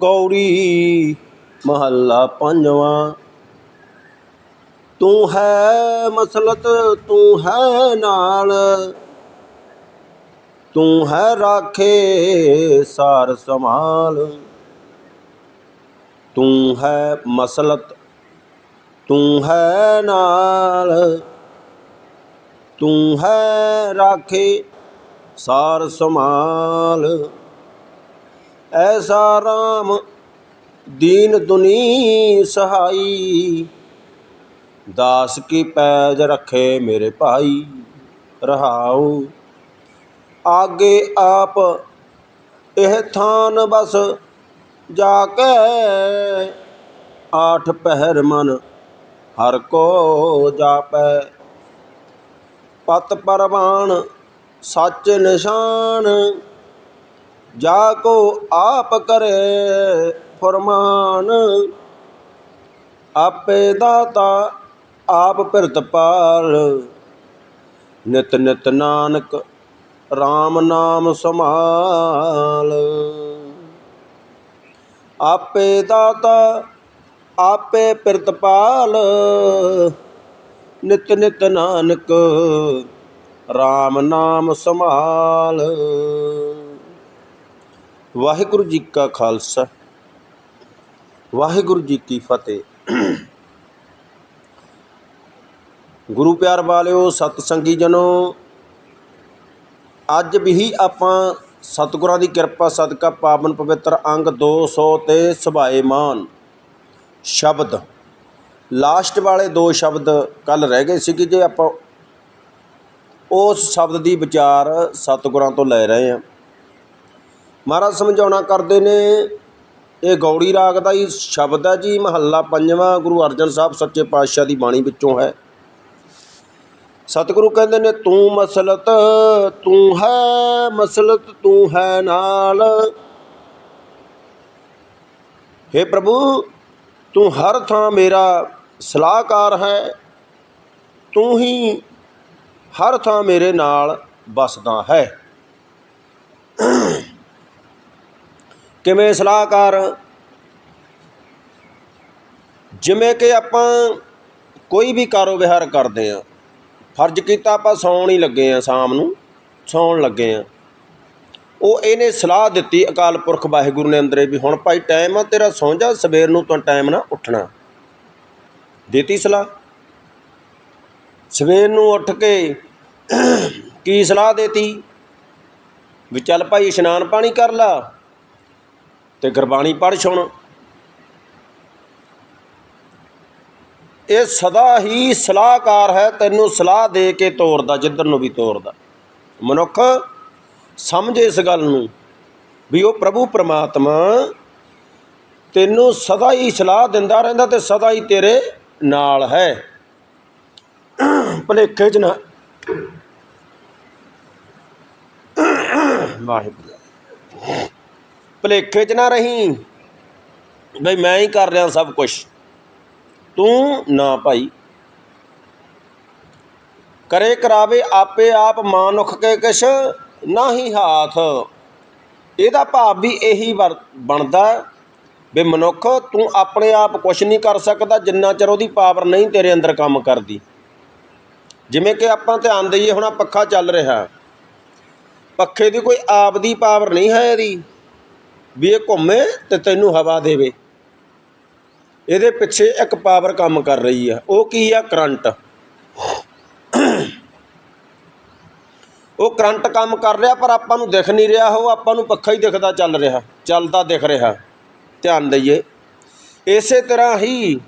ਗੌਰੀ ਮਹੱਲਾ ਪੰਜਵਾਂ। ਤੂੰ ਹੈ ਮਸਲਤ, ਤੂੰ ਹੈ ਨਾਲ। ਤੂੰ ਹੈ ਰਾਖੇ ਸਾਰ ਸੰਭਾਲ। ਤੂੰ ਹੈ ਮਸਲਤ, ਤੂੰ ਹੈ ਨਾਲ। ਤੂੰ ਹੈ ਰਾਖੇ ਸਾਰ ਸੰਭਾਲ। ਐਸਾ ਰਾਮ ਦੀਨ ਦੁਨੀ ਸਹਾਈ। ਦਾਸ ਕੀ ਪੈਜ ਰੱਖੇ ਮੇਰੇ ਭਾਈ, ਰਹਾਉ। ਆਗੇ ਆਪ ਇਹ ਥਾਨ ਬਸ ਜਾ ਕੇ ਆਠ ਪਹਿਰ ਮਨ ਹਰ ਕੋ ਜਾਪੈ। ਪਤ ਪਰਵਾਨ ਸੱਚ ਨਿਸ਼ਾਨ ਜਾ ਕੋ ਆਪ ਕਰੇ ਫਰਮਾਨ। ਆਪੇ ਦਾਤਾ ਆਪ ਫਿਰਤ ਪਾਲ ਨਿਤ ਨਿਤ ਨਾਨਕ RAM ਨਾਮ ਸਮਾਲ ਆਪੇ ਦਾਤਾ ਆਪੇ ਫਿਰਤ ਪਾਲ ਨਿਤ ਨਿਤ ਨਾਨਕ RAM ਨਾਮ ਸਮਾਲ ਵਾਹਿਗੁਰੂ ਜੀ ਕਾ ਖਾਲਸਾ। ਵਾਹਿਗੁਰੂ ਜੀ ਕੀ ਫਤਿਹ। ਗੁਰੂ ਪਿਆਰ ਵਾਲਿਓ ਸਤ ਸੰਗੀ ਜਨੋ, ਅੱਜ ਵੀ ਆਪਾਂ ਸਤਿਗੁਰਾਂ ਦੀ ਕਿਰਪਾ, ਸਦਕਾ, ਪਾਵਨ ਪਵਿੱਤਰ ਅੰਗ 200 ਤੇ ਸੁਭਾਏਮਾਨ ਸ਼ਬਦ। ਲਾਸਟ ਵਾਲੇ ਦੋ ਸ਼ਬਦ ਕੱਲ ਰਹਿ ਗਏ ਸੀ ਕਿ ਜੇ ਆਪਾਂ ਉਸ ਸ਼ਬਦ ਦੀ ਵਿਚਾਰ ਸਤਿਗੁਰਾਂ ਤੋਂ ਲੈ ਰਹੇ ਹਾਂ। ਮਹਾਰਾਜ ਸਮਝਾਉਣਾ ਕਰਦੇ ਨੇ, ਇਹ ਗੌੜੀ ਰਾਗ ਦਾ ਹੀ ਸ਼ਬਦ ਹੈ ਜੀ, ਮਹੱਲਾ ਪੰਜਵਾਂ, ਗੁਰੂ ਅਰਜਨ ਸਾਹਿਬ ਸੱਚੇ ਪਾਤਸ਼ਾਹ ਦੀ ਬਾਣੀ ਵਿੱਚੋਂ ਹੈ। ਸਤਿਗੁਰੂ ਕਹਿੰਦੇ ਨੇ, ਤੂੰ ਮਸਲਤ, ਤੂੰ ਹੈ ਮਸਲਤ, ਤੂੰ ਹੈ ਨਾਲ। हे ਪ੍ਰਭੂ, ਤੂੰ ਹਰ ਥਾਂ ਮੇਰਾ ਸਲਾਹਕਾਰ ਹੈ। ਤੂੰ ਹੀ ਹਰ ਥਾਂ ਮੇਰੇ ਨਾਲ ਵਸਦਾ ਹੈ। ਕਿਵੇਂ ਸਲਾਹਕਾਰ? ਜਿਵੇਂ ਕਿ ਆਪਾਂ ਕੋਈ ਵੀ ਕਾਰੋਬਾਰ ਕਰਦੇ ਹਾਂ। ਫਰਜ਼ ਕੀਤਾ ਆਪਾਂ ਸੌਣ ਹੀ ਲੱਗੇ ਹਾਂ ਸ਼ਾਮ ਨੂੰ, ਸੌਣ ਲੱਗੇ ਹਾਂ। ਉਹ ਇਹਨੇ ਸਲਾਹ ਦਿੱਤੀ ਅਕਾਲ ਪੁਰਖ ਵਾਹਿਗੁਰੂ ਨੇ ਅੰਦਰੇ ਵੀ, ਹੁਣ ਭਾਈ ਟਾਈਮ ਆ ਤੇਰਾ ਸੌਂ ਜਾ, ਸਵੇਰ ਨੂੰ ਤੂੰ ਟਾਈਮ ਨਾ ਉੱਠਣਾ। ਦਿੱਤੀ ਸਲਾਹ। ਸਵੇਰ ਨੂੰ ਉੱਠ ਕੇ ਕੀ ਸਲਾਹ ਦੇਤੀ? ਵੀ ਚੱਲ ਭਾਈ ਇਸ਼ਨਾਨ ਪਾਣੀ ਕਰ ਲਾ। ਤੇ ਗੁਰਬਾਣੀ ਪੜ੍ਹ ਸੁਣ। ਇਹ ਸਦਾ ਹੀ ਸਲਾਹਕਾਰ ਹੈ, ਤੈਨੂੰ ਸਲਾਹ ਦੇ ਕੇ ਤੋਰਦਾ, ਜਿੱਧਰ ਨੂੰ ਵੀ ਤੋਰਦਾ। ਮਨੁੱਖ ਸਮਝੇ ਇਸ ਗੱਲ ਨੂੰ ਵੀ ਉਹ ਪ੍ਰਭੂ ਪ੍ਰਮਾਤਮਾ ਤੈਨੂੰ ਸਦਾ ਹੀ ਸਲਾਹ ਦਿੰਦਾ ਰਹਿੰਦਾ ਤੇ ਸਦਾ ਹੀ ਤੇਰੇ ਨਾਲ ਹੈ। ਭਲੇਖੇ ਚ ਨਾ। ਵਾਹਿਗੁਰੂ। ਭਲੇਖੇ ਚ ਨਾ ਰਹੀਂ। ਬਈ ਮੈਂ ਹੀ ਕਰ ਰਿਹਾ ਸਭ ਕੁਝ ਤੂੰ ਨਾ ਭਾਈ। ਕਰੇ ਕਰਾਵੇ ਆਪੇ ਆਪ ਮਾਨੁਖ ਕੇ ਕਿਛ ਨਾਹੀ ਹਾਥ। ਇਹਦਾ ਭਾਵ ਵੀ ਇਹੀ ਵਰ- ਬਣਦਾ ਵੀ ਮਨੁੱਖ ਤੂੰ ਆਪਣੇ ਆਪ ਕੁਝ ਨਹੀਂ ਕਰ ਸਕਦਾ ਜਿੰਨਾ ਚਿਰ ਉਹਦੀ ਪਾਵਰ ਨਹੀਂ ਤੇਰੇ ਅੰਦਰ ਕੰਮ ਕਰਦੀ। ਜਿਵੇਂ ਕਿ ਆਪਾਂ ਧਿਆਨ ਦਈਏ ਹੁਣ ਆਹ ਪੱਖਾ ਚੱਲ ਰਿਹਾ। ਪੱਖੇ ਦੀ ਕੋਈ ਆਪ ਦੀ ਪਾਵਰ ਨਹੀਂ ਹੈ ਇਹਦੀ। ਵੀ ਇਹ ਘੁੰਮੇ ਤੇ ਤੈਨੂੰ ਹਵਾ ਦੇਵੇ। ਇਹਦੇ ਪਿੱਛੇ ਇੱਕ ਪਾਵਰ ਕੰਮ ਕਰ ਰਹੀ ਆ, ਉਹ ਕੀ ਆ? ਕਰੰਟ। ਉਹ ਕਰੰਟ ਕੰਮ ਕਰ ਰਿਹਾ, ਪਰ ਆਪਾਂ ਨੂੰ ਦਿਖ ਨਹੀਂ ਰਿਹਾ, ਉਹ ਆਪਾਂ ਨੂੰ ਪੱਖਾ ਹੀ ਦਿਖਦਾ ਚੱਲ ਰਿਹਾ, ਚੱਲਦਾ ਦਿਖ ਰਿਹਾ। ਧਿਆਨ ਦਈਏ। ਇਸੇ ਤਰ੍ਹਾਂ ਹੀ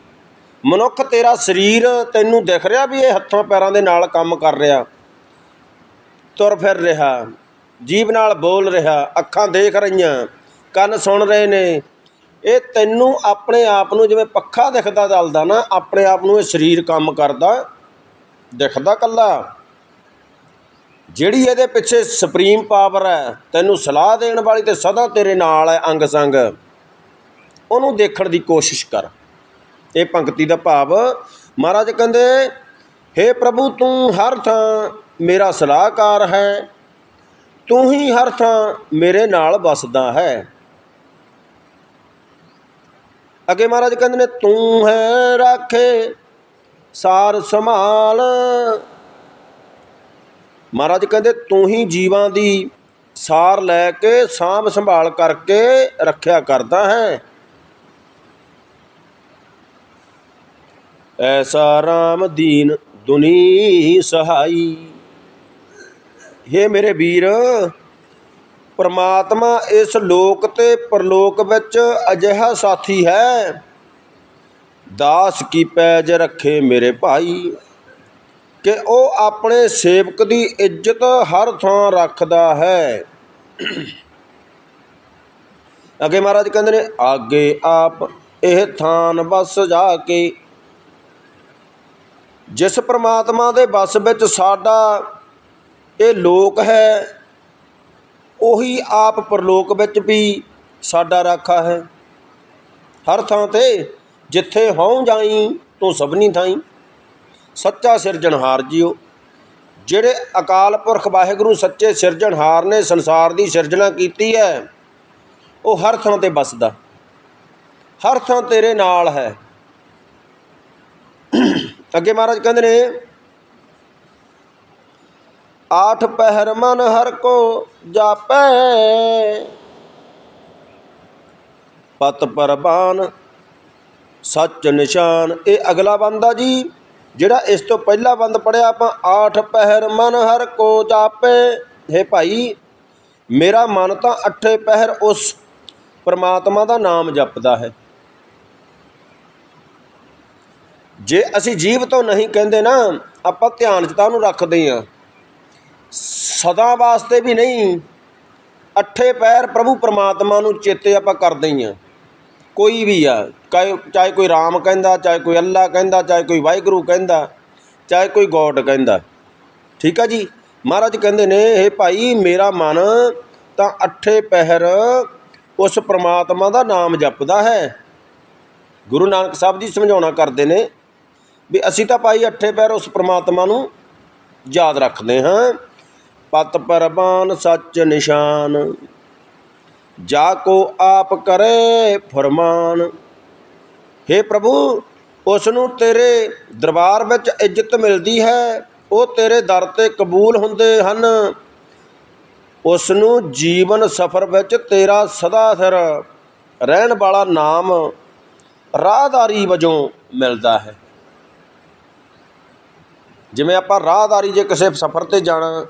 ਮਨੁੱਖ ਤੇਰਾ ਸਰੀਰ ਤੈਨੂੰ ਦਿਖ ਰਿਹਾ ਵੀ ਇਹ ਹੱਥਾਂ ਪੈਰਾਂ ਦੇ ਨਾਲ ਕੰਮ ਕਰ ਰਿਹਾ। ਤੁਰ ਫਿਰ ਰਿਹਾ, ਜੀਭ ਨਾਲ ਬੋਲ ਰਿਹਾ, ਅੱਖਾਂ ਦੇਖ ਰਹੀਆਂ। ਕੰਨ ਸੁਣ ਰਹੇ ਨੇ। ਇਹ ਤੈਨੂੰ ਆਪਣੇ ਆਪ ਨੂੰ ਜਿਵੇਂ ਪੱਖਾ ਦਿਖਦਾ ਚੱਲਦਾ ਨਾ, ਆਪਣੇ ਆਪ ਨੂੰ ਇਹ ਸਰੀਰ ਕੰਮ ਕਰਦਾ, ਦਿਖਦਾ ਕੱਲਾ। ਜਿਹੜੀ ਇਹਦੇ ਪਿੱਛੇ ਸੁਪਰੀਮ ਪਾਵਰ ਹੈ, ਤੈਨੂੰ ਸਲਾਹ ਦੇਣ ਵਾਲੀ ਤੇ ਸਦਾ ਤੇਰੇ ਨਾਲ ਹੈ ਅੰਗ ਸੰਗ। ਉਹਨੂੰ ਦੇਖਣ ਦੀ ਕੋਸ਼ਿਸ਼ ਕਰ। ਇਹ ਪੰਕਤੀ ਦਾ ਭਾਵ, ਮਹਾਰਾਜ ਕਹਿੰਦੇ हे ਪ੍ਰਭੂ ਤੂੰ ਹਰ ਥਾਂ ਮੇਰਾ ਸਲਾਹਕਾਰ ਹੈ, ਤੂੰ ਹੀ ਹਰ ਥਾਂ ਮੇਰੇ ਨਾਲ ਵਸਦਾ ਹੈ। ਅੱਗੇ ਮਹਾਰਾਜ ਕਹਿੰਦੇ ਨੇ, ਤੂੰ ਹੈ ਰਾਖੇ, ਸਾਰ ਸੰਭਾਲ। ਮਹਾਰਾਜ ਕਹਿੰਦੇ, ਤੂੰ ਹੀ ਜੀਵਾਂ ਦੀ ਸਾਰ ਲੈ ਕੇ, ਸਾਂਭ ਸੰਭਾਲ ਕਰਕੇ ਰੱਖਿਆ ਕਰਦਾ ਹੈ। ਐਸਾ RAM ਦੀਨ ਦੁਨੀ ਸਹਾਈ। हे ਮੇਰੇ ਵੀਰ ਪਰਮਾਤਮਾ ਇਸ ਲੋਕ ਤੇ ਪਰਲੋਕ ਵਿੱਚ ਅਜਿਹਾ ਸਾਥੀ ਹੈ। ਦਾਸ ਕੀ ਪੈਜ ਰੱਖੇ ਮੇਰੇ ਭਾਈ, ਕਿ ਉਹ ਆਪਣੇ ਸੇਵਕ ਦੀ ਇੱਜ਼ਤ ਹਰ ਥਾਂ ਰੱਖਦਾ ਹੈ। ਅੱਗੇ ਮਹਾਰਾਜ ਕਹਿੰਦੇ ਨੇ, ਆਗੇ ਆਪ ਇਹ ਥਾਨ ਬਸ ਜਾ ਕੇ, ਜਿਸ ਪ੍ਰਮਾਤਮਾ ਦੇ ਬਸ ਵਿੱਚ ਸਾਡਾ ਇਹ ਲੋਕ ਹੈ ਉਹੀ ਆਪ ਪਰਲੋਕ ਵਿੱਚ ਵੀ ਸਾਡਾ ਰਾਖਾ ਹੈ। ਹਰ ਥਾਂ ਤੇ ਜਿੱਥੇ ਹਉ ਜਾਈ ਤੂੰ ਸਭਨੀ ਥਾਈ। ਸੱਚਾ ਸਿਰਜਣਹਾਰ ਜੀਓ। ਜਿਹੜੇ ਅਕਾਲ ਪੁਰਖ ਵਾਹਿਗੁਰੂ ਸੱਚੇ ਸਿਰਜਣਹਾਰ ਨੇ, ਸੰਸਾਰ ਦੀ ਸਿਰਜਣਾ ਕੀਤੀ ਹੈ, ਉਹ ਹਰ ਥਾਂ ਤੇ ਬਸਦਾ ਹਰ ਥਾਂ ਤੇਰੇ ਨਾਲ ਹੈ। ਅੱਗੇ ਮਹਾਰਾਜ ਕਹਿੰਦੇ ਨੇ ਆਠ ਪਹਿਰ ਮਨ ਹਰ ਕੋ ਜਾਪੈ। ਪਤ ਪਰਬਾਨ, ਸੱਚ ਨਿਸ਼ਾਨ। ਇਹ ਅਗਲਾ ਬੰਦ ਆ ਜੀ, ਜਿਹੜਾ ਇਸ ਤੋਂ ਪਹਿਲਾ ਬੰਦ ਪੜਿਆ ਆਪਾਂ, ਆਠ ਪਹਿਰ ਮਨ ਹਰ ਕੋ ਜਾਪੈ। ਹੈ ਭਾਈ, ਮੇਰਾ ਮਨ ਤਾਂ ਅੱਠੇ ਪਹਿਰ ਉਸ ਪਰਮਾਤਮਾ ਦਾ ਨਾਮ ਜਪਦਾ ਹੈ। ਜੇ ਅਸੀਂ ਜੀਵ ਤੋਂ ਨਹੀਂ ਕਹਿੰਦੇ ਨਾ, ਆਪਾਂ ਧਿਆਨ 'ਚ ਤਾਂ ਉਹਨੂੰ ਰੱਖਦੇ ਹਾਂ ਸਦਾ ਵਾਸਤੇ ਵੀ ਨਹੀਂ, ਅੱਠੇ ਪੈਰ ਪ੍ਰਭੂ ਪਰਮਾਤਮਾ ਨੂੰ ਚੇਤੇ ਆਪਾਂ ਕਰਦੇ ਹੀ ਆ ਕੋਈ ਵੀ ਆ, ਚਾਹੇ ਚਾਹੇ ਕੋਈ ਰਾਮ ਕਹਿੰਦਾ, ਚਾਹੇ ਕੋਈ ਅੱਲਾ ਕਹਿੰਦਾ, ਚਾਹੇ ਕੋਈ ਵਾਹਿਗੁਰੂ ਕਹਿੰਦਾ, ਚਾਹੇ ਕੋਈ ਗੋਡ ਕਹਿੰਦਾ। ਠੀਕ ਆ ਜੀ? ਮਹਾਰਾਜ ਕਹਿੰਦੇ ਨੇ ਇਹ ਭਾਈ, ਮੇਰਾ ਮਨ ਤਾਂ ਅੱਠੇ ਪਹਿਰ ਉਸ ਪ੍ਰਮਾਤਮਾ ਦਾ ਨਾਮ ਜਪਦਾ ਹੈ। ਗੁਰੂ ਨਾਨਕ ਸਾਹਿਬ ਜੀ ਸਮਝਾਉਣਾ ਕਰਦੇ ਨੇ ਵੀ ਅਸੀਂ ਤਾਂ ਭਾਈ ਅੱਠੇ ਪੈਰ ਉਸ ਪ੍ਰਮਾਤਮਾ ਨੂੰ ਯਾਦ ਰੱਖਦੇ ਹਾਂ। ਪਤ ਪਰਬਾਨ ਸੱਚ ਨਿਸ਼ਾਨ। ਜਾ ਕੋ ਆਪ ਕਰੇ ਫਰਮਾਨ। हे ਪ੍ਰਭੂ ਉਸ ਨੂੰ ਤੇਰੇ ਦਰਬਾਰ ਵਿੱਚ ਇੱਜ਼ਤ ਮਿਲਦੀ ਹੈ। ਉਹ ਤੇਰੇ ਦਰ ਤੇ ਕਬੂਲ ਹੁੰਦੇ ਹਨ। ਉਸ ਨੂੰ ਜੀਵਨ ਸਫਰ ਵਿੱਚ ਤੇਰਾ ਸਦਾ ਸਿਰ ਰਹਿਣ ਵਾਲਾ ਨਾਮ ਰਾਹਦਾਰੀ ਵਜੋਂ ਮਿਲਦਾ ਹੈ। ਜਿਵੇਂ ਆਪਾਂ ਰਾਹਦਾਰੀ ਜੇ ਕਿਸੇ ਸਫ਼ਰ ਤੇ ਜਾਣਾ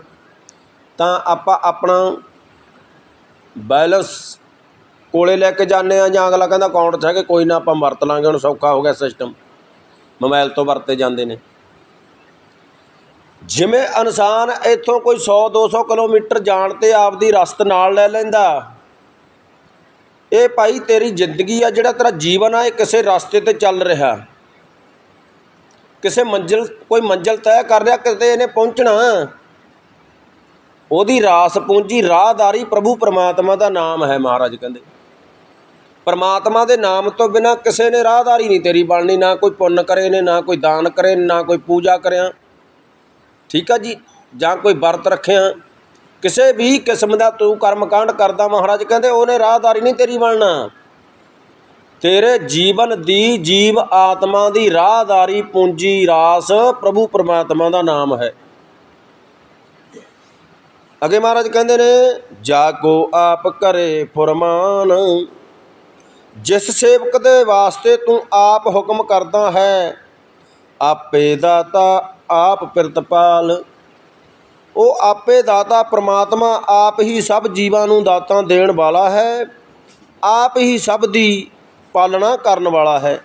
ਤਾਂ ਆਪਾਂ ਆਪਣਾ ਬੈਲੈਂਸ ਕੋਲੇ ਲੈ ਕੇ ਜਾਂਦੇ ਹਾਂ ਜਾਂ ਅਗਲਾ ਕਹਿੰਦਾ ਅਕਾਊਂਟ 'ਚ ਹੈਗੇ, ਕੋਈ ਨਾ ਆਪਾਂ ਵਰਤ ਲਾਂਗੇ, ਹੁਣ ਸੌਖਾ ਹੋ ਗਿਆ ਸਿਸਟਮ ਮੋਬਾਈਲ ਤੋਂ ਵਰਤੇ ਜਾਂਦੇ ਨੇ। ਜਿਵੇਂ ਇਨਸਾਨ ਇੱਥੋਂ ਕੋਈ 100 200 ਕਿਲੋਮੀਟਰ ਜਾਣ ਤੇ ਆਪਦੀ ਰਸਤ ਨਾਲ ਲੈ ਲੈਂਦਾ, ਇਹ ਭਾਈ ਤੇਰੀ ਜ਼ਿੰਦਗੀ ਆ, ਜਿਹੜਾ ਤੇਰਾ ਜੀਵਨ ਆ, ਇਹ ਕਿਸੇ ਰਸਤੇ ਤੇ ਚੱਲ ਰਿਹਾ। ਕਿਸੇ ਮੰਜ਼ਿਲ, ਕੋਈ ਮੰਜ਼ਿਲ ਤੈਅ ਕਰ ਰਿਹਾ, ਕਿਤੇ ਇਹਨੇ ਪਹੁੰਚਣਾ। ਉਹਦੀ ਰਾਸ ਪੂੰਜੀ ਰਾਹਦਾਰੀ ਪ੍ਰਭੂ ਪਰਮਾਤਮਾ ਦਾ ਨਾਮ ਹੈ ਮਹਾਰਾਜ ਕਹਿੰਦੇ। ਪਰਮਾਤਮਾ ਦੇ ਨਾਮ ਤੋਂ ਬਿਨਾ ਕਿਸੇ ਨੇ ਰਾਹਦਾਰੀ ਨਹੀਂ ਤੇਰੀ ਬਣਨੀ, ਨਾ ਕੋਈ ਪੁੰਨ ਕਰੇ ਨੇ, ਨਾ ਕੋਈ ਦਾਨ ਕਰੇ, ਨਾ ਕੋਈ ਪੂਜਾ ਕਰਿਆ। ਠੀਕ ਆ ਜੀ? ਜਾਂ ਕੋਈ ਵਰਤ ਰੱਖਿਆ। ਕਿਸੇ ਵੀ ਕਿਸਮ ਦਾ ਤੂੰ ਕਰਮਕਾਂਡ ਕਰਦਾ ਮਹਾਰਾਜ ਕਹਿੰਦੇ, ਉਹਨੇ ਰਾਹਦਾਰੀ ਨਹੀਂ ਤੇਰੀ ਬਣਨਾ। ਤੇਰੇ ਜੀਵਨ ਦੀ ਜੀਵ ਆਤਮਾ ਦੀ ਰਾਹਦਾਰੀ, ਪੂੰਜੀ, ਰਾਸ ਪ੍ਰਭੂ ਪਰਮਾਤਮਾ ਦਾ ਨਾਮ ਹੈ। ਅਗੇ ਮਹਾਰਾਜ ਕਹਿੰਦੇ ਨੇ ਜਾ ਕੋ ਆਪ ਕਰੇ ਫਰਮਾਨ। ਜਿਸ ਸੇਵਕ ਦੇ ਵਾਸਤੇ ਤੂੰ ਆਪ ਹੁਕਮ ਕਰਦਾ ਹੈ, ਆਪੇ ਦਾਤਾ ਆਪ ਪਿਰਤਪਾਲ। ਉਹ ਆਪੇ ਦਾਤਾ ਪ੍ਰਮਾਤਮਾ ਆਪ ਹੀ ਸਭ ਜੀਵਾਂ ਨੂੰ ਦਾਤਾਂ ਦੇਣ ਵਾਲਾ ਹੈ, ਆਪ ਹੀ ਸਭ ਦੀ ਪਾਲਣਾ ਕਰਨ ਵਾਲਾ ਹੈ।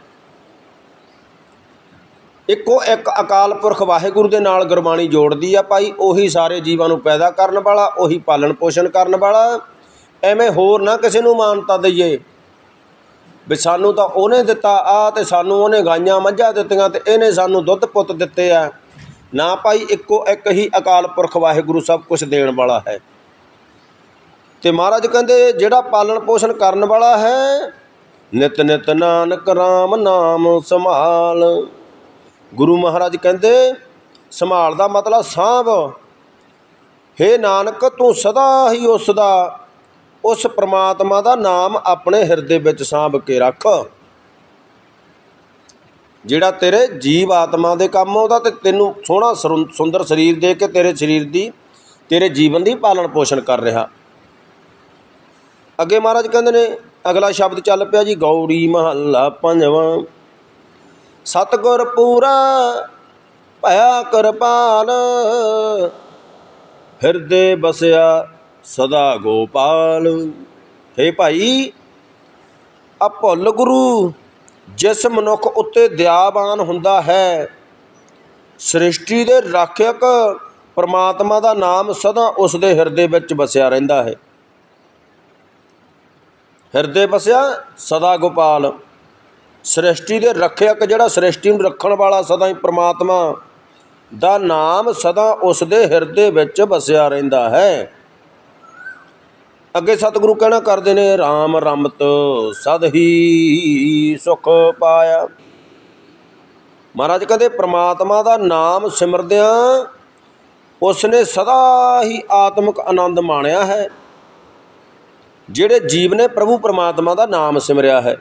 ਇੱਕੋ ਇੱਕ ਅਕਾਲ ਪੁਰਖ ਵਾਹਿਗੁਰੂ ਦੇ ਨਾਲ ਗੁਰਬਾਣੀ ਜੋੜਦੀ ਆ ਭਾਈ, ਉਹੀ ਸਾਰੇ ਜੀਵਾਂ ਨੂੰ ਪੈਦਾ ਕਰਨ ਵਾਲਾ, ਉਹੀ ਪਾਲਣ ਪੋਸ਼ਣ ਕਰਨ ਵਾਲਾ। ਐਵੇਂ ਹੋਰ ਨਾ ਕਿਸੇ ਨੂੰ ਮਾਨਤਾ ਦਈਏ। ਵੀ ਸਾਨੂੰ ਤਾਂ ਉਹਨੇ ਦਿੱਤਾ, ਆ ਤੇ ਸਾਨੂੰ ਉਹਨੇ ਗਾਈਆਂ ਮੱਝਾਂ ਦਿੱਤੀਆਂ ਤੇ ਇਹਨੇ ਸਾਨੂੰ ਦੁੱਧ ਪੁੱਤ ਦਿੱਤੇ ਆ। ਨਾ ਭਾਈ, ਇੱਕੋ ਇੱਕ ਹੀ ਅਕਾਲ ਪੁਰਖ ਵਾਹਿਗੁਰੂ ਸਭ ਕੁਝ ਦੇਣ ਵਾਲਾ ਹੈ। ਤੇ ਮਹਾਰਾਜ ਕਹਿੰਦੇ, ਜਿਹੜਾ ਪਾਲਣ ਪੋਸ਼ਣ ਕਰਨ ਵਾਲਾ ਹੈ, ਨਿਤ ਨਿਤ ਨਾਨਕ RAM ਨਾਮ ਸੰਭਾਲ। ਗੁਰੂ ਮਹਾਰਾਜ ਕਹਿੰਦੇ, ਸੰਭਾਲ ਦਾ ਮਤਲਬ ਸਾਂਭ। ਹੇ ਨਾਨਕ, ਤੂੰ ਸਦਾ ਹੀ ਉਸ ਦਾ ਉਸ ਪ੍ਰਮਾਤਮਾ ਦਾ ਨਾਮ ਆਪਣੇ ਹਿਰਦੇ ਵਿੱਚ ਸਾਂਭ ਕੇ ਰੱਖ। ਜਿਹੜਾ ਤੇਰੇ ਜੀਵ ਆਤਮਾ ਦੇ ਕੰਮ ਆਉਂਦਾ ਤੇ ਤੈਨੂੰ ਸੋਹਣਾ ਸਰੁੰ- ਸੁੰਦਰ ਸਰੀਰ ਦੇ ਕੇ ਤੇਰੇ ਸਰੀਰ ਦੀ, ਤੇਰੇ ਜੀਵਨ ਦੀ ਪਾਲਣ ਪੋਸ਼ਣ ਕਰ ਰਿਹਾ। ਅੱਗੇ ਮਹਾਰਾਜ ਕਹਿੰਦੇ ਨੇ, ਅਗਲਾ ਸ਼ਬਦ ਚੱਲ ਪਿਆ ਜੀ ਗੌੜੀ ਮਹੱਲਾ ਪੰਜਵਾਂ। ਸਤਗੁਰ ਪੂਰਾ ਭਇਆ ਕਿਰਪਾਲ। ਹਿਰਦੇ ਬਸਿਆ ਸਦਾ ਗੋਪਾਲ। ਹੇ ਭਾਈ ਆ ਭੁੱਲ ਗੁਰੂ, ਜਿਸ ਮਨੁੱਖ ਉੱਤੇ ਦਿਆਵਾਨ ਹੁੰਦਾ ਹੈ, ਸ੍ਰਿਸ਼ਟੀ ਦੇ ਰਾਖਿਅਕ ਪਰਮਾਤਮਾ ਦਾ ਨਾਮ ਸਦਾ ਉਸ ਦੇ ਹਿਰਦੇ ਵਿੱਚ ਵਸਿਆ ਰਹਿੰਦਾ ਹੈ। ਹਿਰਦੇ ਵਸਿਆ ਸਦਾ ਗੋਪਾਲ। ਸ੍ਰਿਸ਼ਟੀ ਦੇ ਰੱਖਿਅਕ ਜਿਹੜਾ ਸ੍ਰਿਸ਼ਟੀ ਨੂੰ ਰੱਖਣ ਵਾਲਾ ਸਦਾ ਹੀ ਪ੍ਰਮਾਤਮਾ ਦਾ ਨਾਮ ਸਦਾ ਉਸ ਦੇ ਹਿਰਦੇ ਵਿੱਚ ਵਸਿਆ ਰਹਿੰਦਾ ਹੈ। ਅੱਗੇ ਸਤਿਗੁਰੂ ਕਹਿਣਾ ਕਰਦੇ ਨੇ RAM ਰਮਤ ਸਦ ਹੀ ਸੁਖ ਪਾਇਆ। ਮਹਾਰਾਜ ਕਹਿੰਦੇ, ਪ੍ਰਮਾਤਮਾ ਦਾ ਨਾਮ ਸਿਮਰਦਿਆਂ ਉਸ ਨੇ ਸਦਾ ਹੀ ਆਤਮਿਕ ਆਨੰਦ ਮਾਣਿਆ ਹੈ, ਜਿਹੜੇ ਜੀਵ ਨੇ ਪ੍ਰਭੂ ਪ੍ਰਮਾਤਮਾ ਦਾ ਨਾਮ ਸਿਮਰਿਆ ਹੈ।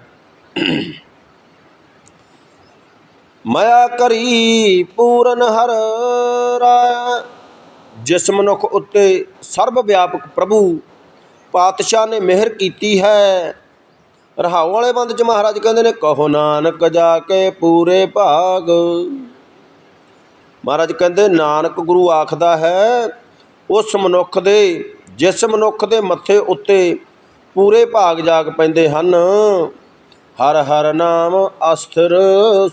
ਮਾਇਆ ਕਰੀ ਪੂਰਨ ਹਰ ਰਾਇਆ ਜਿਸ ਮਨੁੱਖ ਉੱਤੇ ਸਰਬ ਵਿਆਪਕ ਪ੍ਰਭੂ ਪਾਤਸ਼ਾਹ ਨੇ ਮਿਹਰ ਕੀਤੀ ਹੈ। ਰਹਾਉ ਵਾਲੇ ਬੰਦ ਚ ਮਹਾਰਾਜ ਕਹਿੰਦੇ ਨੇ, ਕਹੋ ਨਾਨਕ ਜਾ ਕੇ ਪੂਰੇ ਭਾਗ। ਮਹਾਰਾਜ ਕਹਿੰਦੇ, ਨਾਨਕ ਗੁਰੂ ਆਖਦਾ ਹੈ, ਉਸ ਮਨੁੱਖ ਦੇ, ਜਿਸ ਮਨੁੱਖ ਦੇ ਮੱਥੇ ਉੱਤੇ ਪੂਰੇ ਭਾਗ ਜਾਗ ਪੈਂਦੇ ਹਨ। ਹਰ ਹਰ ਨਾਮ ਅਸਥਿਰ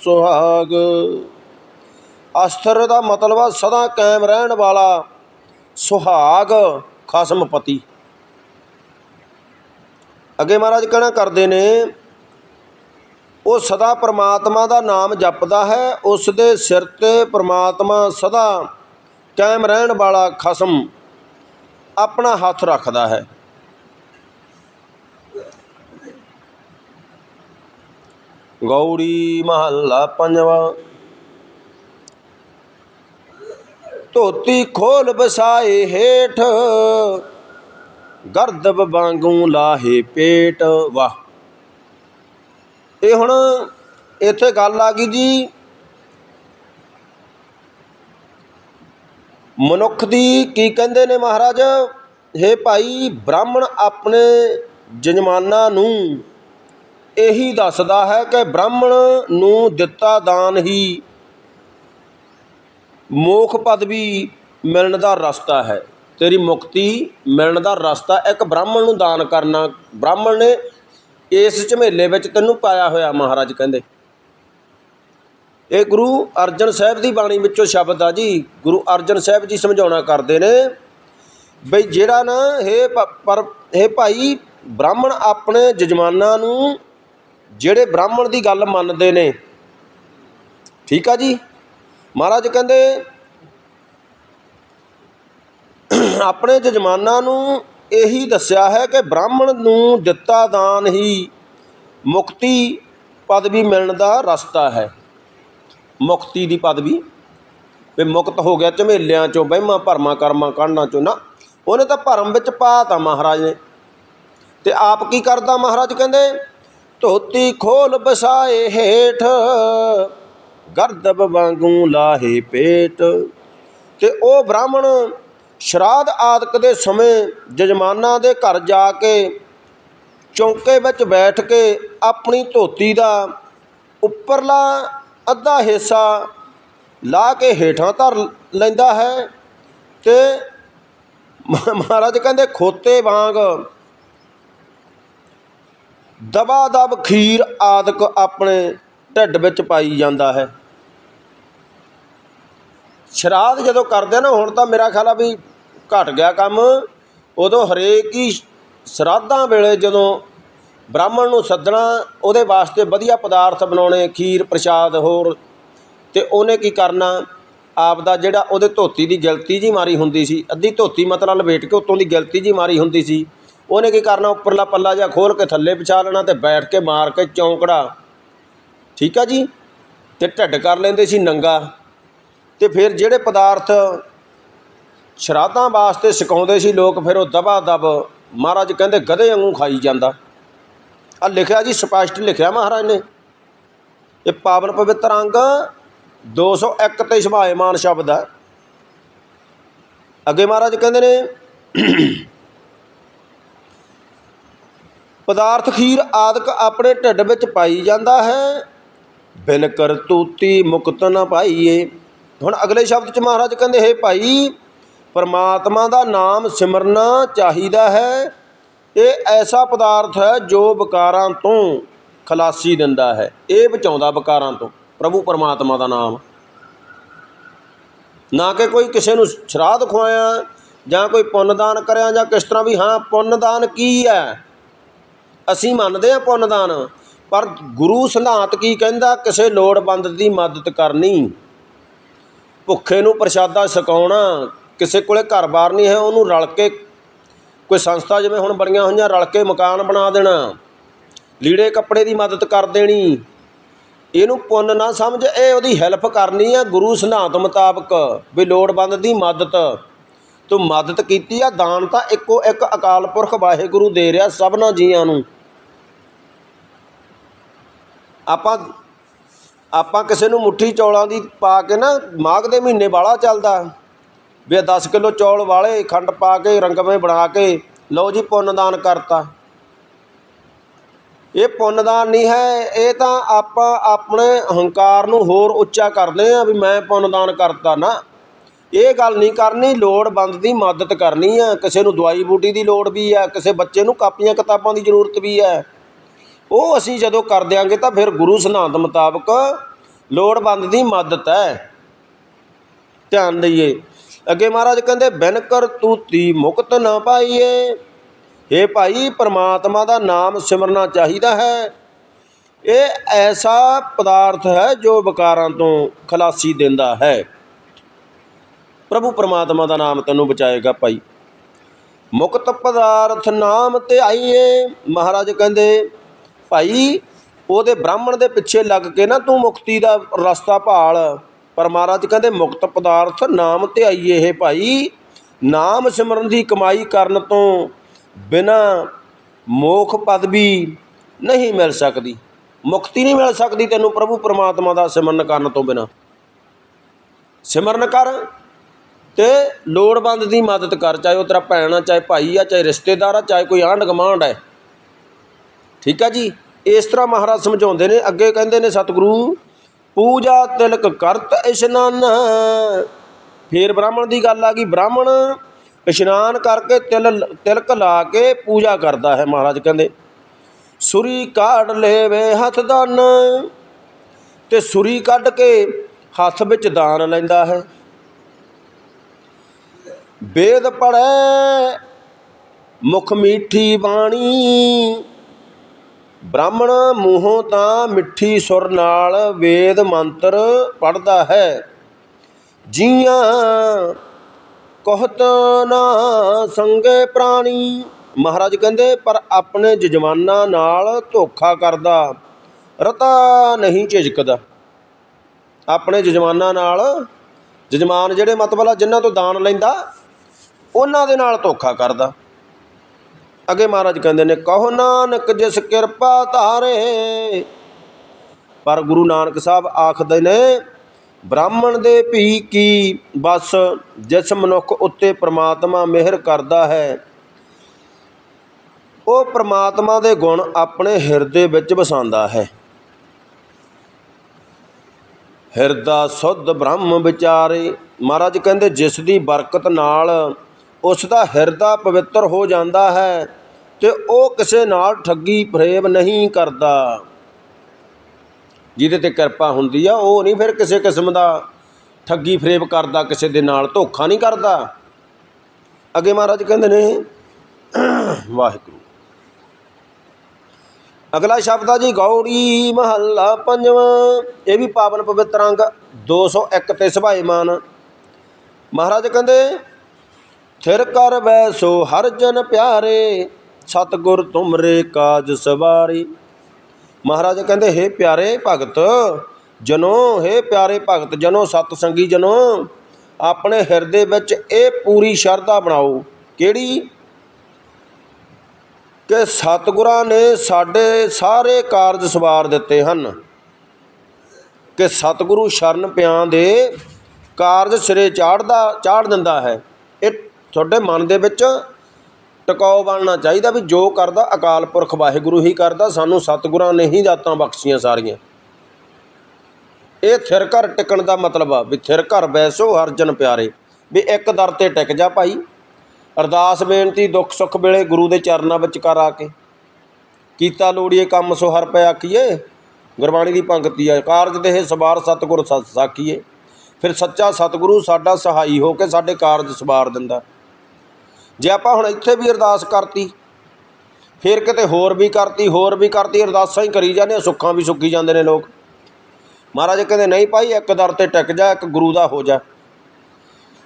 ਸੁਹਾਗ। ਅਸਥਿਰ ਦਾ ਮਤਲਬ ਆ ਸਦਾ ਕਾਇਮ ਰਹਿਣ ਵਾਲਾ ਸੁਹਾਗ ਖਸਮ ਪਤੀ। ਅੱਗੇ ਮਹਾਰਾਜ ਕਹਿਣਾ ਕਰਦੇ ਨੇ, ਉਹ ਸਦਾ ਪ੍ਰਮਾਤਮਾ ਦਾ ਨਾਮ ਜਪਦਾ ਹੈ ਉਸ ਦੇ ਸਿਰ ਤੇ ਪ੍ਰਮਾਤਮਾ ਸਦਾ ਕਾਇਮ ਰਹਿਣ ਵਾਲਾ ਖਸਮ ਆਪਣਾ ਹੱਥ ਰੱਖਦਾ ਹੈ। ਗੌੜੀ ਮਹੱਲਾ ਪੰਜਵਾ। ਧੋਤੀ ਖੋਲ ਬਸਾਏ ਹੇਠ ਗਰਦਬ ਵਾਂਗੂ ਲਾਹੇ ਪੇਟ। ਵਾਹ। ਇਹ ਹੁਣ ਇੱਥੇ ਗੱਲ ਆ ਗਈ ਜੀ। ਮਨੁੱਖ ਦੀ ਕੀ ਕਹਿੰਦੇ ਨੇ ਮਹਾਰਾਜ? ਹੇ ਭਾਈ, ਬ੍ਰਾਹਮਣ ਆਪਣੇ ਜਜਮਾਨਾਂ ਨੂੰ ਇਹੀ ਦੱਸਦਾ ਹੈ ਕਿ ਬ੍ਰਾਹਮਣ ਨੂੰ ਦਿੱਤਾ ਦਾਨ ਹੀ ਮੋਖ ਪਦਵੀ ਮਿਲਣ ਦਾ ਰਸਤਾ ਹੈ। ਤੇਰੀ ਮੁਕਤੀ ਮਿਲਣ ਦਾ ਰਸਤਾ ਇੱਕ ਬ੍ਰਾਹਮਣ ਨੂੰ ਦਾਨ ਕਰਨਾ, ਬ੍ਰਾਹਮਣ ਨੇ ਇਸ ਝਮੇਲੇ ਵਿੱਚ ਤੈਨੂੰ ਪਾਇਆ ਹੋਇਆ ਮਹਾਰਾਜ ਕਹਿੰਦੇ। ਇਹ ਗੁਰੂ ਅਰਜਨ ਸਾਹਿਬ ਦੀ ਬਾਣੀ ਵਿੱਚੋਂ ਸ਼ਬਦ ਆ ਜੀ। ਗੁਰੂ ਅਰਜਨ ਸਾਹਿਬ ਜੀ ਸਮਝਾਉਣਾ ਕਰਦੇ ਨੇ ਬਈ ਜਿਹੜਾ ਨਾ, ਹੇ ਪਰ, ਹੇ ਭਾਈ, ਬ੍ਰਾਹਮਣ ਆਪਣੇ ਜਜਮਾਨਾਂ ਨੂੰ ਜਿਹੜੇ ਬ੍ਰਾਹਮਣ ਦੀ ਗੱਲ ਮੰਨਦੇ ਨੇ। ਠੀਕ ਆ ਜੀ? ਮਹਾਰਾਜ ਕਹਿੰਦੇ, ਆਪਣੇ ਜਜਮਾਨਾਂ ਨੂੰ ਇਹੀ ਦੱਸਿਆ ਹੈ ਕਿ ਬ੍ਰਾਹਮਣ ਨੂੰ ਦਿੱਤਾ ਦਾਨ ਹੀ ਮੁਕਤੀ ਪਦਵੀ ਮਿਲਣ ਦਾ ਰਸਤਾ ਹੈ। ਮੁਕਤੀ ਦੀ ਪਦਵੀ। ਵੀ ਮੁਕਤ ਹੋ ਗਿਆ, ਝਮੇਲਿਆਂ ਚੋਂ, ਵਹਿਮਾਂ, ਭਰਮਾਂ, ਕਰਮਾਂ, ਕਾਂਡਾਂ ਚੋਂ। ਨਾ, ਉਹਨੇ ਤਾਂ ਭਰਮ ਵਿੱਚ ਪਾਤਾ ਮਹਾਰਾਜ ਨੇ। ਤੇ ਆਪ ਕੀ ਕਰਦਾ ਮਹਾਰਾਜ ਕਹਿੰਦੇ? ਧੋਤੀ ਖੋਲ ਬਸਾਏ ਹੇਠ, ਗਰਦਬ ਵਾਂਗੂ ਲਾਹੇ ਪੇਟ। ਤੇ ਉਹ ਬ੍ਰਾਹਮਣ ਸ਼ਰਾਧ ਆਦਿਕ ਦੇ ਸਮੇਂ ਜਜਮਾਨਾਂ ਦੇ ਘਰ ਜਾ ਕੇ ਚੌਂਕੇ ਵਿੱਚ ਬੈਠ ਕੇ ਆਪਣੀ ਧੋਤੀ ਦਾ ਉੱਪਰਲਾ ਅੱਧਾ ਹਿੱਸਾ ਲਾ ਕੇ ਹੇਠਾਂ ਧਰ ਲੈਂਦਾ ਹੈ ਤੇ ਮਹਾਰਾਜ ਕਹਿੰਦੇ, ਖੋਤੇ ਵਾਂਗ ਦਬਾ ਦਬ ਖੀਰ ਆਦਿਕ ਆਪਣੇ ਢਿੱਡ ਵਿੱਚ ਪਾਈ ਜਾਂਦਾ ਹੈ। ਸ਼ਰਾਧ ਜਦੋਂ ਕਰਦੇ ਨਾ, ਹੁਣ ਤਾਂ ਮੇਰਾ ਖਿਆਲ ਆ ਵੀ ਘਟ ਗਿਆ ਕੰਮ। ਉਦੋਂ ਹਰੇਕ ਹੀ ਸ਼ਰਾਧਾਂ ਵੇਲੇ ਜਦੋਂ ਬ੍ਰਾਹਮਣ ਨੂੰ ਸੱਦਣਾ, ਉਹਦੇ ਵਾਸਤੇ ਵਧੀਆ ਪਦਾਰਥ ਬਣਾਉਣੇ, ਖੀਰ ਪ੍ਰਸ਼ਾਦ ਹੋਰ, ਤੇ ਉਹਨੇ ਕੀ ਕਰਨਾ? ਆਪ ਦਾ ਜਿਹੜਾ ਉਹਦੇ ਧੋਤੀ ਦੀ ਗਿਲਤੀ ਜੀ ਮਾਰੀ ਹੁੰਦੀ ਸੀ, ਅੱਧੀ ਧੋਤੀ ਮਤਲਬ ਲਪੇਟ ਕੇ ਉੱਤੋਂ ਦੀ ਗਿਲਤੀ ਜੀ ਮਾਰੀ ਹੁੰਦੀ ਸੀ। ਉਹਨੇ ਕੀ ਕਰਨਾ, ਉੱਪਰਲਾ ਪੱਲਾ ਜਾਂ ਖੋਲ ਕੇ ਥੱਲੇ ਵਿਛਾ ਲੈਣਾ ਤੇ ਬੈਠ ਕੇ ਮਾਰ ਕੇ ਚੌਂਕੜਾ। ਠੀਕ ਆ ਜੀ? ਤੇ ਢਿੱਡ ਕਰ ਲੈਂਦੇ ਸੀ ਨੰਗਾ। ਤੇ ਫਿਰ ਜਿਹੜੇ ਪਦਾਰਥ ਸ਼ਰਾਧਾਂ ਵਾਸਤੇ ਸਿਕਾਉਂਦੇ ਸੀ ਲੋਕ, ਫਿਰ ਉਹ ਦਬਾ ਦਬ ਮਹਾਰਾਜ ਕਹਿੰਦੇ ਗਧੇ ਵਾਂਗੂ ਖਾਈ ਜਾਂਦਾ। ਆ ਲਿਖਿਆ ਜੀ, ਸਪਸ਼ਟ ਲਿਖਿਆ ਮਹਾਰਾਜ ਨੇ। ਇਹ ਪਾਵਨ ਪਵਿੱਤਰ ਅੰਗ 201 ਤੇ ਸ਼ਭਾਇਮਾਨ ਸ਼ਬਦ ਹੈ ਅੱਗੇ ਮਹਾਰਾਜ ਕਹਿੰਦੇ ਨੇ ਪਦਾਰਥ ਖੀਰ ਆਦਿਕ ਆਪਣੇ ਢਿੱਡ ਵਿੱਚ ਪਾਈ ਜਾਂਦਾ ਹੈ। ਬਿਨ ਕਰਤੂਤੀ ਮੁਕਤ ਨਾ ਪਾਈਏ। ਹੁਣ ਅਗਲੇ ਸ਼ਬਦ ਚ ਮਹਾਰਾਜ ਕਹਿੰਦੇ, ਹੈ ਭਾਈ, ਪਰਮਾਤਮਾ ਦਾ ਨਾਮ ਸਿਮਰਨਾ ਚਾਹੀਦਾ ਹੈ। ਇਹ ਐਸਾ ਪਦਾਰਥ ਹੈ ਜੋ ਵਿਕਾਰਾਂ ਤੋਂ ਖਲਾਸੀ ਦਿੰਦਾ ਹੈ। ਇਹ ਬਚਾਉਂਦਾ ਵਿਕਾਰਾਂ ਤੋਂ। ਪ੍ਰਭੂ ਪਰਮਾਤਮਾ ਦਾ ਨਾਮ। ਨਾ ਕਿ ਕੋਈ ਕਿਸੇ ਨੂੰ ਸ਼ਰਾਧ ਖਵਾਇਆ ਜਾਂ ਕੋਈ ਪੁੰਨ ਦਾਨ ਕਰਿਆ ਜਾਂ ਕਿਸ ਤਰ੍ਹਾਂ ਵੀ, ਹਾਂ ਪੁੰਨ ਦਾਨ ਕੀ ਹੈ? ਅਸੀਂ ਮੰਨਦੇ ਹਾਂ ਪੁੰਨ ਦਾਨ ਪਰ ਗੁਰੂ ਸਿਧਾਂਤ ਕੀ ਕਹਿੰਦਾ? ਕਿਸੇ ਲੋੜਵੰਦ ਦੀ ਮਦਦ ਕਰਨੀ। ਭੁੱਖੇ ਨੂੰ ਪ੍ਰਸ਼ਾਦਾ ਛਕਾਉਣਾ, ਕਿਸੇ ਕੋਲੇ ਘਰ-ਬਾਰ ਨਹੀਂ ਹੈ, ਉਹਨੂੰ ਰਲ ਕੇ ਕੋਈ ਸੰਸਥਾ ਜਿਵੇਂ ਹੁਣ ਬਣੀਆਂ ਹੋਈਆਂ, ਰਲ ਕੇ ਮਕਾਨ ਬਣਾ ਦੇਣਾ। ਲੀੜੇ ਕੱਪੜੇ ਦੀ ਮਦਦ ਕਰ ਦੇਣੀ। ਇਹਨੂੰ ਪੁੰਨ ਨਾ ਸਮਝ, ਇਹ ਉਹਦੀ ਹੈਲਪ ਕਰਨੀ ਆ ਗੁਰੂ ਸਿਧਾਂਤ ਮੁਤਾਬਕ ਵੀ ਲੋੜਵੰਦ ਦੀ ਮਦਦ। ਤੂੰ ਮਦਦ ਕੀਤੀ ਆ, ਦਾਨ ਤਾਂ ਇੱਕੋ ਇੱਕ ਅਕਾਲ ਪੁਰਖ ਵਾਹਿਗੁਰੂ ਦੇ ਰਿਹਾ ਸਭਨਾ ਜੀਆਂ ਨੂੰ। ਆਪਾਂ ਆਪਾਂ ਕਿਸੇ ਨੂੰ ਮੁੱਠੀ ਚੌਲਾਂ ਦੀ ਪਾ ਕੇ ਨਾ, ਮਾਘ ਦੇ ਮਹੀਨੇ ਵਾਲਾ ਚੱਲਦਾ। ਵੀ ਇਹ 10 ਕਿਲੋ ਚੌਲ ਵਾਲੇ, ਖੰਡ ਪਾ ਕੇ, ਰੰਗਵੇਂ ਬਣਾ ਕੇ, ਲਓ ਜੀ ਪੁੰਨਦਾਨ ਕਰਤਾ। ਇਹ ਪੁੰਨਦਾਨ ਨਹੀਂ ਹੈ, ਇਹ ਤਾਂ ਆਪਾਂ ਆਪਣੇ ਹੰਕਾਰ ਨੂੰ ਹੋਰ ਉੱਚਾ ਕਰਦੇ ਆ ਵੀ ਮੈਂ ਪੁੰਨਦਾਨ ਕਰਤਾ ਨਾ। ਇਹ ਗੱਲ ਨਹੀਂ ਕਰਨੀ ਲੋੜਵੰਦ ਦੀ ਮਦਦ ਕਰਨੀ ਆ। ਕਿਸੇ ਨੂੰ ਦਵਾਈ ਬੂਟੀ ਦੀ ਲੋੜ ਵੀ ਆ, ਕਿਸੇ ਬੱਚੇ ਨੂੰ ਕਾਪੀਆਂ ਕਿਤਾਬਾਂ ਦੀ ਜ਼ਰੂਰਤ ਵੀ ਹੈ ਉਹ ਅਸੀਂ ਜਦੋਂ ਕਰ ਦਿਆਂਗੇ ਤਾਂ ਫਿਰ ਗੁਰੂ ਸਿਧਾਂਤ ਮੁਤਾਬਕ ਲੋੜਵੰਦ ਦੀ ਮਦਦ ਹੈ। ਧਿਆਨ ਦਈਏ। ਅੱਗੇ ਮਹਾਰਾਜ ਕਹਿੰਦੇ, ਬਿਨ ਕਰ ਤੂਤੀ ਮੁਕਤ ਨਾ ਪਾਈਏ। ਇਹ ਭਾਈ, ਪ੍ਰਮਾਤਮਾ ਦਾ ਨਾਮ ਸਿਮਰਨਾ ਚਾਹੀਦਾ ਹੈ। ਇਹ ਐਸਾ ਪਦਾਰਥ ਹੈ ਜੋ ਵਿਕਾਰਾਂ ਤੋਂ ਖਲਾਸੀ ਦਿੰਦਾ ਹੈ। ਪ੍ਰਭੂ ਪ੍ਰਮਾਤਮਾ ਦਾ ਨਾਮ ਤੈਨੂੰ ਬਚਾਏਗਾ ਭਾਈ। ਮੁਕਤ ਪਦਾਰਥ ਨਾਮ ਤੇ ਆਈਏ। ਮਹਾਰਾਜ ਕਹਿੰਦੇ ਭਾਈ, ਉਹਦੇ ਬ੍ਰਾਹਮਣ ਦੇ ਪਿੱਛੇ ਲੱਗ ਕੇ ਨਾ ਤੂੰ ਮੁਕਤੀ ਦਾ ਰਸਤਾ ਭਾਲ। ਪਰ ਮਹਾਰਾਜ ਕਹਿੰਦੇ, ਮੁਕਤ ਪਦਾਰਥ ਨਾਮ ਧਿਆਈਏ ਇਹ ਭਾਈ। ਨਾਮ ਸਿਮਰਨ ਦੀ ਕਮਾਈ ਕਰਨ ਤੋਂ ਬਿਨਾ ਮੋਖ ਪਦਵੀ ਨਹੀਂ ਮਿਲ ਸਕਦੀ। ਮੁਕਤੀ ਨਹੀਂ ਮਿਲ ਸਕਦੀ ਤੈਨੂੰ ਪ੍ਰਭੂ ਪਰਮਾਤਮਾ ਦਾ ਸਿਮਰਨ ਕਰਨ ਤੋਂ ਬਿਨਾ। ਸਿਮਰਨ ਕਰ ਤੇ ਲੋੜਵੰਦ ਦੀ ਮਦਦ ਕਰ, ਚਾਹੇ ਉਹ ਤੇਰਾ ਭੈਣ ਆ, ਚਾਹੇ ਭਾਈ ਆ, ਚਾਹੇ ਰਿਸ਼ਤੇਦਾਰ ਆ, ਚਾਹੇ ਕੋਈ ਆਂਢ ਗੁਆਂਢ ਹੈ ਠੀਕ ਆ ਜੀ? ਇਸ ਤਰ੍ਹਾਂ ਮਹਾਰਾਜ ਸਮਝਾਉਂਦੇ ਨੇ, ਅੱਗੇ ਕਹਿੰਦੇ ਨੇ, ਸਤਿਗੁਰੂ, ਪੂਜਾ ਤਿਲਕ ਕਰਤ ਇਸ਼ਨਾਨ। ਫੇਰ ਬ੍ਰਾਹਮਣ ਦੀ ਗੱਲ ਆ ਗਈ, ਬ੍ਰਾਹਮਣ ਇਸ਼ਨਾਨ ਕਰਕੇ ਤਿਲ, ਤਿਲਕ ਲਾ ਕੇ ਪੂਜਾ ਕਰਦਾ ਹੈ ਮਹਾਰਾਜ ਕਹਿੰਦੇ। ਸੁਰੀ ਕਾੜ ਲੈਵੇ ਹੱਥ ਦਾਨ ਤੇ ਸੁਰੀ ਕੱਢ ਕੇ ਹੱਥ ਵਿੱਚ ਦਾਨ ਲੈਂਦਾ ਹੈ। ਵੇਦ ਪੜੈ ਮੁਖ ਮੀਠੀ ਬਾਣੀ ਬ੍ਰਾਹਮਣ ਮੂੰਹੋਂ ਤਾਂ ਮਿੱਠੀ ਸੁਰ ਨਾਲ ਵੇਦ ਮੰਤਰ ਪੜਦਾ ਹੈ। ਜੀਆਂ ਕਹਤ ਨਾ ਸੰਗੇ ਪ੍ਰਾਣੀ। ਮਹਾਰਾਜ ਕਹਿੰਦੇ, ਪਰ ਆਪਣੇ ਜਜਮਾਨਾਂ ਨਾਲ ਧੋਖਾ ਕਰਦਾ, ਰਤਾ ਨਹੀਂ ਝਿਜਕਦਾ। ਆਪਣੇ ਜਜਮਾਨਾਂ ਨਾਲ, ਜਜਮਾਨ ਜਿਹੜੇ ਮਤਲਬ ਜਿਨ੍ਹਾਂ ਤੋਂ ਦਾਨ ਲੈਂਦਾ, ਉਹਨਾਂ ਦੇ ਨਾਲ ਧੋਖਾ ਕਰਦਾ। ਅਗੇ ਮਹਾਰਾਜ ਕਹਿੰਦੇ ਨੇ, ਕਹੋ ਨਾਨਕ ਜਿਸ ਕਿਰਪਾ ਧਾਰੇ। ਪਰ ਗੁਰੂ ਨਾਨਕ ਸਾਹਿਬ ਆਖਦੇ ਨੇ, ਬ੍ਰਾਹਮਣ ਦੇ ਭੀ ਕੀ ਬਸ ਜਿਸ ਮਨੁੱਖ ਉੱਤੇ ਪ੍ਰਮਾਤਮਾ ਮਿਹਰ ਕਰਦਾ ਹੈ। ਉਹ ਪ੍ਰਮਾਤਮਾ ਦੇ ਗੁਣ ਆਪਣੇ ਹਿਰਦੇ ਵਿੱਚ ਵਸਾਉਂਦਾ ਹੈ। ਹਿਰਦਾ ਸੁਧ ਬ੍ਰਹਮ ਵਿਚਾਰੇ। ਮਹਾਰਾਜ ਕਹਿੰਦੇ, ਜਿਸ ਦੀ ਬਰਕਤ ਨਾਲ ਉਸ ਦਾ ਹਿਰਦਾ ਪਵਿੱਤਰ ਹੋ ਜਾਂਦਾ ਹੈ ਤੇ ਉਹ ਕਿਸੇ ਨਾਲ ਠੱਗੀ ਫਰੇਬ ਨਹੀਂ ਕਰਦਾ। ਜਿਹਦੇ ਤੇ ਕਿਰਪਾ ਹੁੰਦੀ ਆ, ਉਹ ਨਹੀਂ ਫਿਰ ਕਿਸੇ ਕਿਸਮ ਦਾ ਠੱਗੀ ਫਰੇਬ ਕਰਦਾ, ਕਿਸੇ ਦੇ ਨਾਲ ਧੋਖਾ ਨਹੀਂ ਕਰਦਾ। ਅੱਗੇ ਮਹਾਰਾਜ ਕਹਿੰਦੇ ਨੇ, ਵਾਹਿਗੁਰੂ। ਅਗਲਾ ਸ਼ਬਦ ਆ ਜੀ, ਗੌੜੀ ਮਹੱਲਾ ਪੰਜਵਾਂ। ਇਹ ਵੀ ਪਾਵਨ ਪਵਿੱਤਰ ਅੰਗ 201 ਤੇ ਸੁਭਾਏਮਾਨ ਮਹਾਰਾਜ ਕਹਿੰਦੇ ਥਿਰ ਕਰ ਬੈਸੋ ਹਰ ਜਨ ਪਿਆਰੇ, ਸਤਗੁਰ ਤੁਮਰੇ ਕਾਜ ਸਵਾਰੀ। ਮਹਾਰਾਜ ਕਹਿੰਦੇ, ਹੇ ਪਿਆਰੇ ਭਗਤ, ਜਨੋ, ਹੇ ਪਿਆਰੇ ਭਗਤ, ਜਨੋ ਸਤ ਸੰਗੀ ਜਨੋ, ਆਪਣੇ ਹਿਰਦੇ ਵਿੱਚ ਇਹ ਪੂਰੀ ਸ਼ਰਧਾ ਬਣਾਓ। ਕਿਹੜੀ? ਕਿ ਸਤਿਗੁਰਾਂ ਨੇ ਸਾਡੇ ਸਾਰੇ ਕਾਰਜ ਸਵਾਰ ਦਿੱਤੇ ਹਨ। ਕਿ ਸਤਿਗੁਰੂ ਸ਼ਰਨ ਪਿਆਂ ਦੇ ਕਾਰਜ ਸਿਰੇ ਚਾੜਦਾ, ਚਾੜ ਦਿੰਦਾ ਹੈ। ਤੁਹਾਡੇ ਮਨ ਦੇ ਵਿੱਚ ਟਿਕਾਉ ਬਣਨਾ ਚਾਹੀਦਾ ਵੀ ਜੋ ਕਰਦਾ ਅਕਾਲ ਪੁਰਖ ਵਾਹਿਗੁਰੂ ਹੀ ਕਰਦਾ, ਸਾਨੂੰ ਸਤਿਗੁਰਾਂ ਨੇ ਹੀ ਦਾਤਾਂ ਬਖਸ਼ੀਆਂ ਸਾਰੀਆਂ। ਇਹ ਥਿਰ ਘਰ ਟਿਕਣ ਦਾ ਮਤਲਬ ਆ ਵੀ ਥਿਰ ਘਰ ਬੈਸੋ ਹਰਜਨ ਪਿਆਰੇ। ਵੀ ਇੱਕ ਦਰ ਤੇ ਟਿਕ ਜਾ ਭਾਈ। ਅਰਦਾਸ, ਬੇਨਤੀ, ਦੁੱਖ, ਸੁੱਖ ਵੇਲੇ ਗੁਰੂ ਦੇ ਚਰਨਾਂ ਵਿੱਚ ਕਰ ਆ ਕੇ। ਕੀਤਾ ਲੋੜੀਏ ਕੰਮ ਸੋ ਹਰ ਪਿਆ ਕੀਏ ਗੁਰਬਾਣੀ ਦੀ ਪੰਕਤੀ ਆ, ਕਾਰਜ ਦੇਹ ਸਵਾਰ ਸਤਿਗੁਰ ਸਤ ਸਾਖੀਏ। ਫਿਰ ਸੱਚਾ ਸਤਿਗੁਰੂ ਸਾਡਾ ਸਹਾਈ ਹੋ ਕੇ ਸਾਡੇ ਕਾਰਜ ਸਵਾਰ ਦਿੰਦਾ। ਜੇ ਆਪਾਂ ਹੁਣ ਇੱਥੇ ਵੀ ਅਰਦਾਸ ਕਰਤੀ ਫਿਰ ਕਿਤੇ ਹੋਰ ਵੀ ਕਰਤੀ ਹੋਰ ਵੀ ਕਰਤੀ ਅਰਦਾਸਾਂ ਹੀ ਕਰੀ ਜਾਂਦੇ ਆ, ਸੁੱਖਾਂ ਵੀ ਸੁੱਕੀ ਜਾਂਦੇ ਨੇ ਲੋਕ। ਮਹਾਰਾਜ ਕਹਿੰਦੇ ਨਹੀਂ ਭਾਈ ਇੱਕ ਦਰ ਤੇ ਟਿਕ ਜਾ ਇੱਕ ਗੁਰੂ ਦਾ ਹੋ ਜਾ।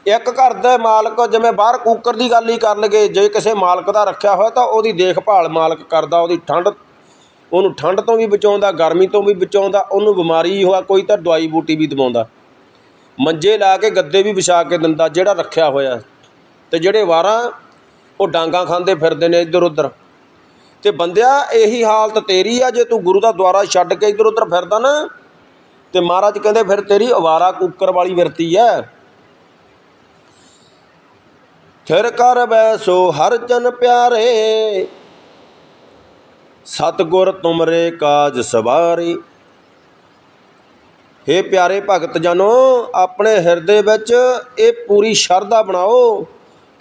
ਇੱਕ ਘਰ ਦੇ ਮਾਲਕ ਜਿਵੇਂ ਬਾਹਰ ਕੂਕਰ ਦੀ ਗੱਲ ਹੀ ਕਰ ਲਗੇ ਜੇ ਕਿਸੇ ਮਾਲਕ ਦਾ ਰੱਖਿਆ ਹੋਇਆ ਤਾਂ ਉਹਦੀ ਦੇਖਭਾਲ ਮਾਲਕ ਕਰਦਾ ਉਹਦੀ ਠੰਡ ਉਹਨੂੰ ਠੰਡ ਤੋਂ ਵੀ ਬਚਾਉਂਦਾ ਗਰਮੀ ਤੋਂ ਵੀ ਬਚਾਉਂਦਾ ਉਹਨੂੰ ਬਿਮਾਰੀ ਹੋਆ ਕੋਈ ਤਾਂ ਦਵਾਈ ਬੂਟੀ ਵੀ ਦਵਾਉਂਦਾ। ਮੰਜੇ ਲਾ ਕੇ ਗੱਦੇ ਵੀ ਵਿਛਾ ਕੇ ਦਿੰਦਾ ਜਿਹੜਾ ਰੱਖਿਆ ਹੋਇਆ। ਤੇ ਜਿਹੜੇ ਵਾਰਾਂ, ਉਹ ਡਾਂਗਾ ਖਾਂਦੇ ਫਿਰਦੇ ਨੇ ਇੱਧਰ ਉੱਧਰ। ਤੇ ਬੰਦਿਆ, ਇਹੀ ਹਾਲਤ ਤੇਰੀ ਆ, ਜੇ ਤੂੰ ਗੁਰੂ ਦਾ ਦੁਆਰਾ ਛੱਡ ਕੇ ਇੱਧਰ ਉੱਧਰ ਫਿਰਦਾ ਨਾ, ਤੇ ਮਹਾਰਾਜ ਕਹਿੰਦੇ ਫਿਰ ਤੇਰੀ ਅਵਾਰਾ ਕੁੱਕਰ ਵਾਲੀ ਵਰਤੀ ਐ। ਥਿਰ ਕਰ ਬੈਸੋ ਹਰ ਜਨ ਪਿਆਰੇ, ਸਤਗੁਰ ਤੁਮਰੇ ਕਾਜ ਸਵਾਰੀ। ਹੇ ਪਿਆਰੇ ਭਗਤ ਜਨੋ, ਆਪਣੇ ਹਿਰਦੇ ਵਿੱਚ ਇਹ ਪੂਰੀ ਸ਼ਰਧਾ ਬਣਾਓ।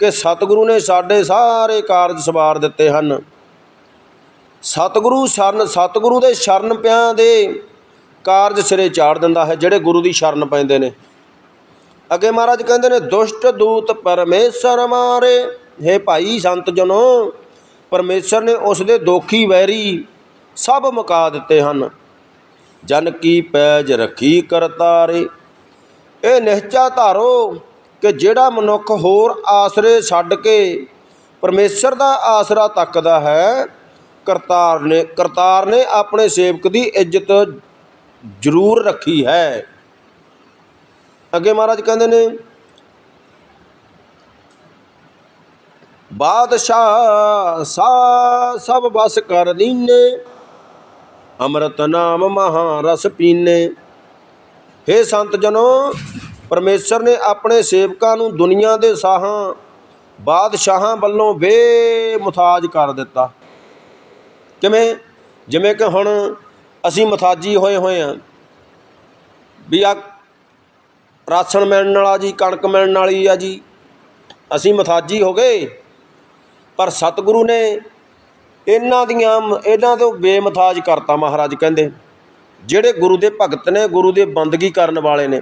ਕਿ ਸਤਿਗੁਰੂ ਨੇ ਸਾਡੇ ਸਾਰੇ ਕਾਰਜ ਸਵਾਰ ਦਿੱਤੇ ਹਨ। ਸਤਿਗੁਰੂ ਸ਼ਰਨ ਸਤਿਗੁਰੂ ਦੇ ਸ਼ਰਨ ਪਿਆਂ ਦੇ ਕਾਰਜ ਸਿਰੇ ਚਾੜ ਦਿੰਦਾ ਹੈ, ਜਿਹੜੇ ਗੁਰੂ ਦੀ ਸ਼ਰਨ ਪੈਂਦੇ ਨੇ। ਅੱਗੇ ਮਹਾਰਾਜ ਕਹਿੰਦੇ ਨੇ, ਦੁਸ਼ਟ ਦੂਤ ਪਰਮੇਸ਼ਰ ਮਾਰੇ। ਹੇ ਭਾਈ ਸੰਤ ਜਨੋ, ਪਰਮੇਸ਼ਰ ਨੇ ਉਸ ਦੇ ਦੋਖੀ ਵੈਰੀ ਸਭ ਮੁਕਾ ਦਿੱਤੇ ਹਨ। ਜਨ ਕੀ ਪੈਜ ਰੱਖੀ ਕਰਤਾਰੇ, ਇਹ ਨਿਹਚਾ ਧਾਰੋ ਕਿ ਜਿਹੜਾ ਮਨੁੱਖ ਹੋਰ ਆਸਰੇ ਛੱਡ ਕੇ ਪਰਮੇਸ਼ਰ ਦਾ ਆਸਰਾ ਤੱਕਦਾ ਹੈ, ਕਰਤਾਰ ਨੇ ਕਰਤਾਰ ਨੇ ਆਪਣੇ ਸੇਵਕ ਦੀ ਇੱਜ਼ਤ ਜ਼ਰੂਰ ਰੱਖੀ ਹੈ। ਅੱਗੇ ਮਹਾਰਾਜ ਕਹਿੰਦੇ ਨੇ, ਬਾਦਸ਼ਾਹ ਸਾ ਸਭ ਬਸ ਕਰ ਦੀਨੇ ਅੰਮ੍ਰਿਤ ਨਾਮ ਮਹਾ ਰਸ ਪੀਨੇ। हे ਸੰਤ ਜਨੋ ਪਰਮੇਸ਼ਰ ਨੇ ਆਪਣੇ ਸੇਵਕਾਂ ਨੂੰ ਦੁਨੀਆ ਦੇ ਸਾਹਾਂ, ਬਾਦਸ਼ਾਹਾਂ ਵੱਲੋਂ ਬੇਮੁਤਾਜ ਕਰ ਦਿੱਤਾ। ਕਿਵੇਂ? ਜਿਵੇਂ ਕਿ ਹੁਣ ਅਸੀਂ ਮਥਾਜੀ ਹੋਏ ਹੋਏ ਹਾਂ। ਵੀ ਆ ਰਾਸ਼ਨ ਮਿਲਣ ਵਾਲਾ ਜੀ, ਕਣਕ ਮਿਲਣ ਵਾਲੀ ਆ ਜੀ, ਅਸੀਂ ਮਥਾਜੀ ਹੋ ਗਏ। ਪਰ ਸਤਿਗੁਰੂ ਨੇ ਇਹਨਾਂ ਦੀਆਂ ਇਹਨਾਂ ਤੋਂ ਬੇਮਥਾਜ ਕਰਤਾ ਮਹਾਰਾਜ ਕਹਿੰਦੇ। ਜਿਹੜੇ ਗੁਰੂ ਦੇ ਭਗਤ ਨੇ, ਗੁਰੂ ਦੇ ਬੰਦਗੀ ਕਰਨ ਵਾਲੇ ਨੇ।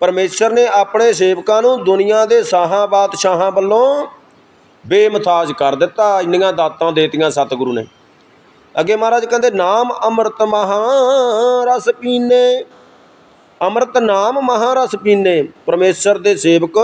ਪਰਮੇਸ਼ਰ ਨੇ ਆਪਣੇ ਸੇਵਕਾਂ ਨੂੰ ਦੁਨੀਆ ਦੇ ਸਾਹਾਂ, ਬਾਦਸ਼ਾਹਾਂ ਵੱਲੋਂ ਬੇਮਥਾਜ ਕਰ ਦਿੱਤਾ। ਇੰਨੀਆਂ ਦਾਤਾਂ ਦੇਤੀਆਂ ਸਤਿਗੁਰੂ ਨੇ। ਅੱਗੇ ਮਹਾਰਾਜ ਕਹਿੰਦੇ, ਨਾਮ ਅੰਮ੍ਰਿਤ ਮਹਾ ਰਸ ਪੀਨੇ। ਅੰਮ੍ਰਿਤ ਨਾਮ ਮਹਾਰਸ ਪੀਨੇ। ਪਰਮੇਸ਼ਰ ਦੇ ਸੇਵਕ